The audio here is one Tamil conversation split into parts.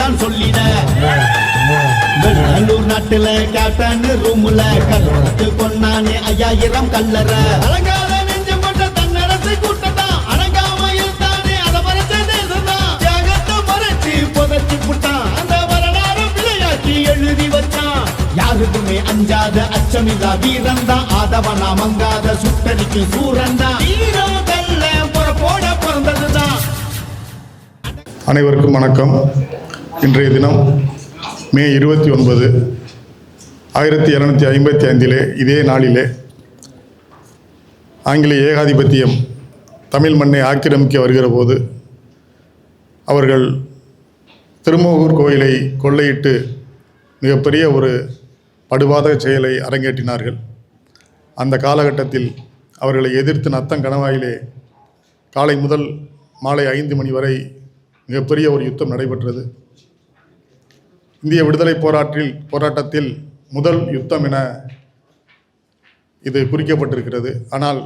தான் சொல்லிட வெள்ளூர் நாட்டுல கேப்டன் ரூம்ல கல்லத்து கொண்டானே ஐயாயிரம் கல்லற. அடங்காத நெஞ்சம் கொண்ட தன்னரசு கூட்டத்தான் அடங்காம இருந்தானே அத மறைச்ச தேசம்தான் தியாகத்தை மறைச்சு புதைச்சு புட்டான். அந்த வரலாறு விளையாட்டி எழுதி வச்சான். யாருக்குமே அஞ்சாத அச்சமில்லா வீரன் தான் ஆதவனா மங்காத சுட்டடிக்கு சூரன் தான் வீரம் கல்ல புறப்போட பிறந்ததுதான். அனைவருக்கும் வணக்கம். இன்றைய தினம் மே இருபத்தி ஒன்பது ஆயிரத்தி இரநூத்தி ஐம்பத்தி ஐந்திலே இதே நாளிலே ஆங்கிலேய ஏகாதிபத்தியம் தமிழ் மண்ணை ஆக்கிரமிக்க வருகிற போது அவர்கள் திருமூகூர் கோயிலை கொள்ளையிட்டு மிகப்பெரிய ஒரு படுபாத செயலை அரங்கேற்றினார்கள். அந்த காலகட்டத்தில் அவர்களை எதிர்த்து நத்தம் கணவாயிலே காலை முதல் மாலை ஐந்து மணி வரை மிகப்பெரிய ஒரு யுத்தம் நடைபெற்றது. இந்திய விடுதலை போராட்டில் போராட்டத்தில் முதல் யுத்தம் என இது குறிக்கப்பட்டிருக்கிறது. ஆனால்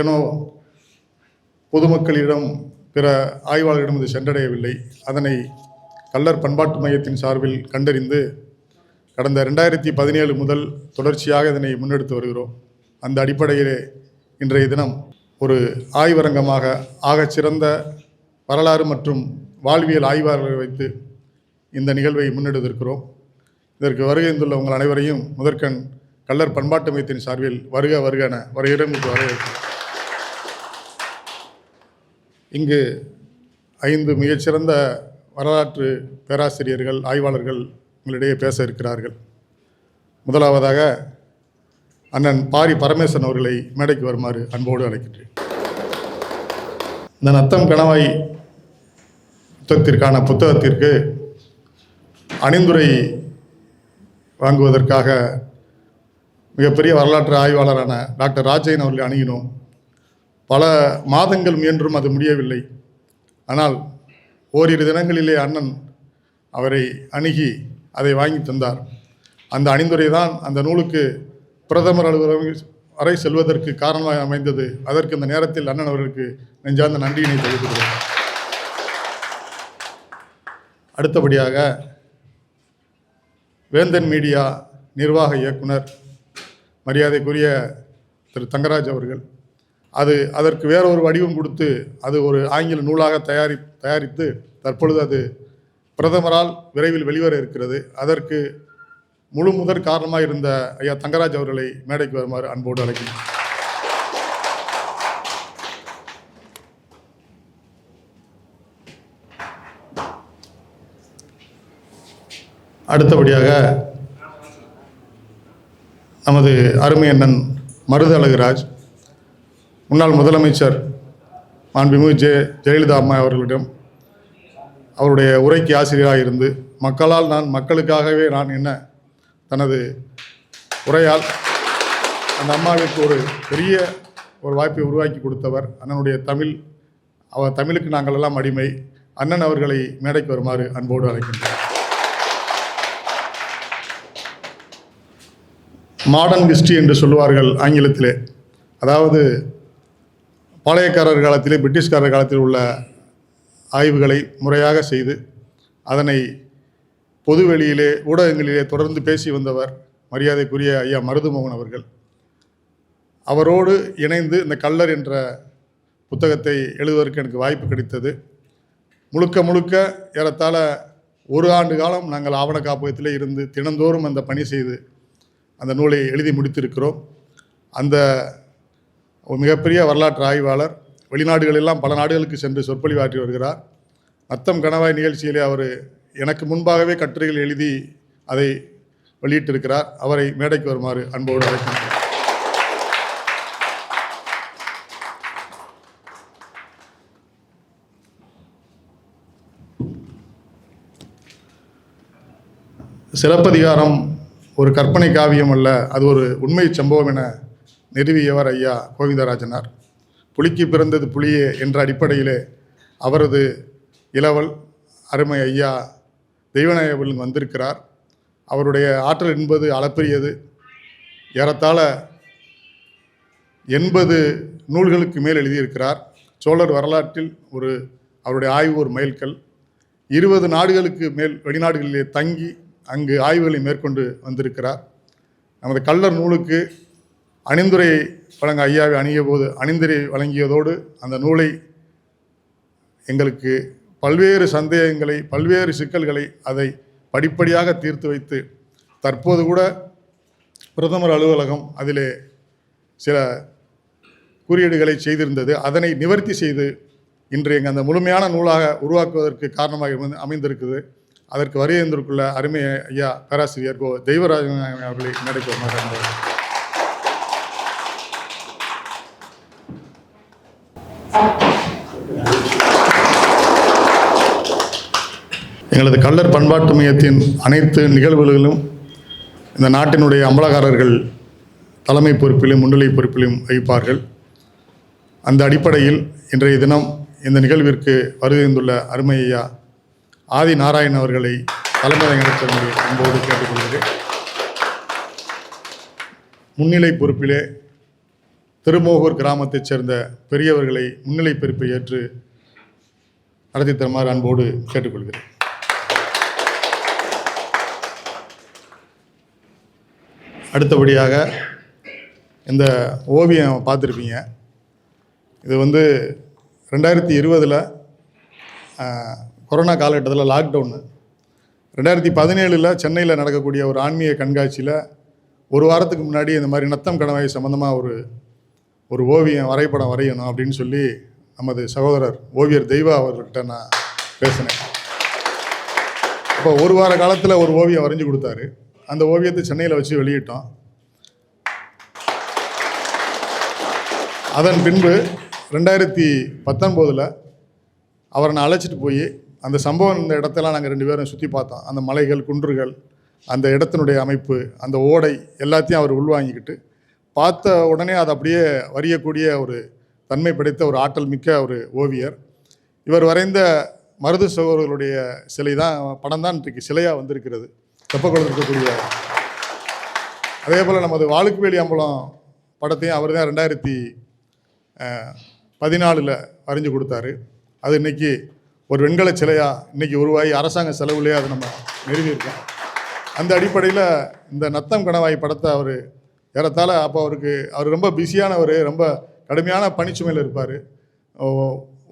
ஏனோ பொதுமக்களிடம் பிற ஆய்வாளர்களிடம் இது சென்றடையவில்லை. அதனை கல்லர் பண்பாட்டு மையத்தின் சார்பில் கண்டறிந்து கடந்த ரெண்டாயிரத்தி பதினேழு முதல் தொடர்ச்சியாக இதனை முன்னெடுத்து வருகிறோம். அந்த அடிப்படையிலே இன்றைய தினம் ஒரு ஆய்வரங்கமாக ஆகச்சிறந்த வரலாறு மற்றும் வாழ்வியல் ஆய்வாளர்களை வைத்து இந்த நிகழ்வை முன்னெடுத்திருக்கிறோம். இதற்கு வருகை உங்கள் அனைவரையும் முதற்கண் கல்லர் பண்பாட்டு மையத்தின் சார்பில் வருக வருக என வருகிடம் வரவேற்கிறோம். இங்கு ஐந்து மிகச்சிறந்த வரலாற்று பேராசிரியர்கள் ஆய்வாளர்கள் உங்களிடையே பேச இருக்கிறார்கள். முதலாவதாக அண்ணன் பாரி பரமேசன் அவர்களை மேடைக்கு வருமாறு அன்போடு அழைக்கின்றேன். இந்த நத்தம் கணவாய் புத்தகத்திற்கான புத்தகத்திற்கு அணிந்துரை வாங்குவதற்காக மிகப்பெரிய வரலாற்று ஆய்வாளரான டாக்டர் ராஜையன் அவர்களை அணுகினோம். பல மாதங்கள் முயன்றும் அது முடியவில்லை. ஆனால் ஓரிரு தினங்களிலே அண்ணன் அவரை அணுகி அதை வாங்கி தந்தார். அந்த அணிந்துரை தான் அந்த நூலுக்கு பிரதமர் அலுவலகம் வரை செல்வதற்கு காரணமாக அமைந்தது. அதற்கு இந்த நேரத்தில் அண்ணன் அவர்களுக்கு நெஞ்சார்ந்த நன்றியினை தெரிவிக்கிறேன் அடுத்தபடியாக வேந்தன் மீடியா நிர்வாக இயக்குனர் மரியாதைக்குரிய திரு தங்கராஜ் அவர்கள். அது அதற்கு வேற ஒரு வடிவம் கொடுத்து அது ஒரு ஆங்கில நூலாக தயாரி தயாரித்து தற்பொழுது அது பிரதமரால் விரைவில் வெளிவர இருக்கிறது. அதற்கு முழு முதற் காரணமாக இருந்த ஐயா தங்கராஜ் அவர்களை மேடைக்கு வருமாறு அன்போடு அழைக்கிறேன். அடுத்தபடியாக நமது அருமை அண்ணன் மருது அழகுராஜ் முன்னாள் முதலமைச்சர் மாண்புமிகு ஜெ ஜெயலலிதா அம்மா அவர்களிடம் அவருடைய உரைக்கு ஆசிரியராக இருந்து மக்களால் நான் மக்களுக்காகவே நான் என்ன தனது உரையால் அந்த அம்மாவிற்கு ஒரு பெரிய ஒரு வாய்ப்பை உருவாக்கி கொடுத்தவர் அண்ணனுடைய தமிழ் அவர் தமிழுக்கு நாங்கள் எல்லாம் அடிமை. அண்ணன் அவர்களை மேடைக்கு வருமாறு அன்போடு அழைக்கின்றோம். மாடர்ன் ஹிஸ்ட்ரி என்று சொல்லுவார்கள் ஆங்கிலத்திலே. அதாவது பாளையக்காரர் காலத்திலே பிரிட்டிஷ்காரர் காலத்தில் உள்ள ஆய்வுகளை முறையாக செய்து அதனை பொதுவெளியிலே ஊடகங்களிலே தொடர்ந்து பேசி வந்தவர் மரியாதைக்குரிய ஐயா மருதுமோகன் அவர்கள். அவரோடு இணைந்து இந்த கல்லர் என்ற புத்தகத்தை எழுதுவதற்கு எனக்கு வாய்ப்பு கிடைத்தது. முழுக்க முழுக்க ஏறத்தாழ ஒரு ஆண்டு காலம் நாங்கள் ஆவண காப்பகத்திலே இருந்து தினந்தோறும் அந்த பணி செய்து அந்த நூலை எழுதி முடித்திருக்கிறோம். அந்த ஒரு மிகப்பெரிய வரலாற்று ஆய்வாளர் வெளிநாடுகளெல்லாம் பல நாடுகளுக்கு சென்று சொற்பொழிவாற்றி வருகிறார். நத்தம் கணவாய் நிகழ்ச்சியிலே அவர் எனக்கு முன்பாகவே கட்டுரைகள் எழுதி அதை வெளியிட்டிருக்கிறார். அவரை மேடைக்கு வருமாறு அன்போடு அழைக்கின்றேன். சிலப்பதிகாரம் ஒரு கற்பனை காவியம் அல்ல அது ஒரு உண்மை சம்பவம் என நிறுவியவர் ஐயா கோவிந்தராஜனார். புலிக்கு பிறந்தது புலியே என்ற அடிப்படையிலே அவரது இளவல் அருமை ஐயா தெய்வநாயகன் வந்திருக்கிறார். அவருடைய ஆற்றல் என்பது அளப்பரியது. ஏறத்தாழ எண்பது நூல்களுக்கு மேல் எழுதியிருக்கிறார். சோழர் வரலாற்றில் ஒரு அவருடைய ஆய்வு ஒரு மைல்கல். இருபது நாடுகளுக்கு மேல் வெளிநாடுகளிலே தங்கி அங்கு ஆய்வுகளை மேற்கொண்டு வந்திருக்கிறார். நமது கள்ளர் நூலுக்கு அணிந்துரை வழங்க ஐயாவை அணிய போது அணிந்துரை வழங்கியதோடு அந்த நூலை எங்களுக்கு பல்வேறு சந்தேகங்களை பல்வேறு சிக்கல்களை அதை படிப்படியாக தீர்த்து வைத்து தற்போது கூட பிரதமர் அலுவலகம் அதிலே சில குறியீடுகளை செய்திருந்தது. அதனை நிவர்த்தி செய்து இன்று எங்கள் அந்த முழுமையான நூலாக உருவாக்குவதற்கு காரணமாக அமைந்திருக்குது அதற்கு வருகின்றிருக்குள்ள அருமை ஐயா பேராசிரியர் கோ தெய்வராஜன் அவர்களை நடைபெற எங்களது கள்ளர் பண்பாட்டு மையத்தின் அனைத்து நிகழ்வுகளிலும் இந்த நாட்டினுடைய அமலகாரர்கள் தலைமை பொறுப்பிலும் முன்னிலை பொறுப்பிலும் வகிப்பார்கள். அந்த அடிப்படையில் இன்றைய தினம் இந்த நிகழ்விற்கு வருகின்றுள்ள அருமையா ஆதி நாராயண் அவர்களை தலைமை நடத்தும்படி அன்போடு கேட்டுக்கொள்கிறேன் முன்னிலை பொறுப்பிலே திருமோகூர் கிராமத்தைச் சேர்ந்த பெரியவர்களை முன்னிலை பொறுப்பை ஏற்று நடத்தி தருமாறு அன்போடு கேட்டுக்கொள்கிறேன். அடுத்தபடியாக இந்த ஓவியம் பார்த்துருப்பீங்க. இது வந்து ரெண்டாயிரத்தி இருபதில் கொரோனா காலகட்டத்தில் லாக்டவுனு ரெண்டாயிரத்தி பதினேழில் சென்னையில் நடக்கக்கூடிய ஒரு ஆன்மீக கண்காட்சியில் ஒரு வாரத்துக்கு முன்னாடி இந்த மாதிரி நத்தம் கணவாய் சம்மந்தமாக ஒரு ஒரு ஓவியம் வரைபடம் வரையணும் அப்படின்னு சொல்லி நமது சகோதரர் ஓவியர் தெய்வா அவர்கிட்ட நான் பேசினேன். அப்போ ஒரு வார காலத்தில் ஒரு ஓவியம் வரைஞ்சி கொடுத்தாரு. அந்த ஓவியத்தை சென்னையில் வச்சு வெளியிட்டோம். அதன் பின்பு ரெண்டாயிரத்தி பத்தொம்போதில் அவரை நான் அழைச்சிட்டு போய் அந்த சம்பவம் இந்த இடத்தெல்லாம் நாங்கள் ரெண்டு பேரும் சுற்றி பார்த்தோம். அந்த மலைகள் குன்றுகள் அந்த இடத்தினுடைய அமைப்பு அந்த ஓடை எல்லாத்தையும் அவர் உள்வாங்கிக்கிட்டு பார்த்த உடனே அதை அப்படியே வரியக்கூடிய ஒரு தன்மை படைத்த ஒரு ஆற்றல் மிக்க ஒரு ஓவியர். இவர் வரைந்த மருது சகோதரர்களுடைய சிலை தான் படம் தான் இன்றைக்கு சிலையாக வந்திருக்கிறது. தெப்பக்குளத்தில் இருக்கக்கூடிய அதே போல் நமது வாழுக்குவேலி அம்பலம் படத்தையும் அவர் தான் ரெண்டாயிரத்தி பதினாலில் வரைஞ்சு கொடுத்தாரு. அது இன்னைக்கு ஒரு வெண்கல சிலையாக இன்றைக்கி உருவாகி அரசாங்க செலவுலேயே அதை நம்ம நிறுவியிருக்கோம். அந்த அடிப்படையில் இந்த நத்தம் கணவாய் படத்தை அவர் ஏறத்தாழ அப்போ அவருக்கு அவர் ரொம்ப பிஸியானவர் ரொம்ப கடுமையான பணிச்சுமையில் இருப்பார்.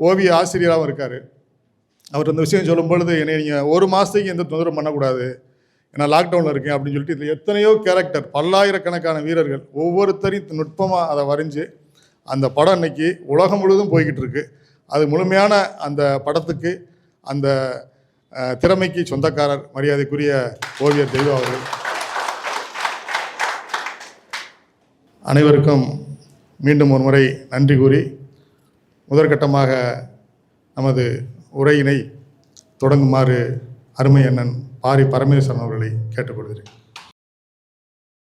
ஓவிய ஆசிரியராகவும் இருக்கார். அவர் இந்த விஷயம் சொல்லும் பொழுது என்னை நீங்கள் ஒரு மாதத்துக்கு எந்த தொந்தரவும் பண்ணக்கூடாது. ஏன்னா லாக்டவுனில் இருக்கேன் அப்படின்னு சொல்லிட்டு இதில் எத்தனையோ கேரக்டர் பல்லாயிரக்கணக்கான வீரர்கள் ஒவ்வொருத்தரையும் நுட்பமாக அதை வரைஞ்சு அந்த படம் இன்னைக்கு உலகம் முழுவதும் போய்கிட்டு இருக்குது அது முழுமையான அந்த படத்துக்கு அந்த திறமைக்கு சொந்தக்காரர் மரியாதைக்குரிய ஓவியர் தெய்வா அவர்கள். அனைவருக்கும் மீண்டும் ஒரு முறை நன்றி கூறி முதற்கட்டமாக நமது உரையினை தொடங்குமாறு அருமை அண்ணன் பாரி பரமேஸ்வரன் அவர்களை கேட்டுக்கொள்கிறேன்.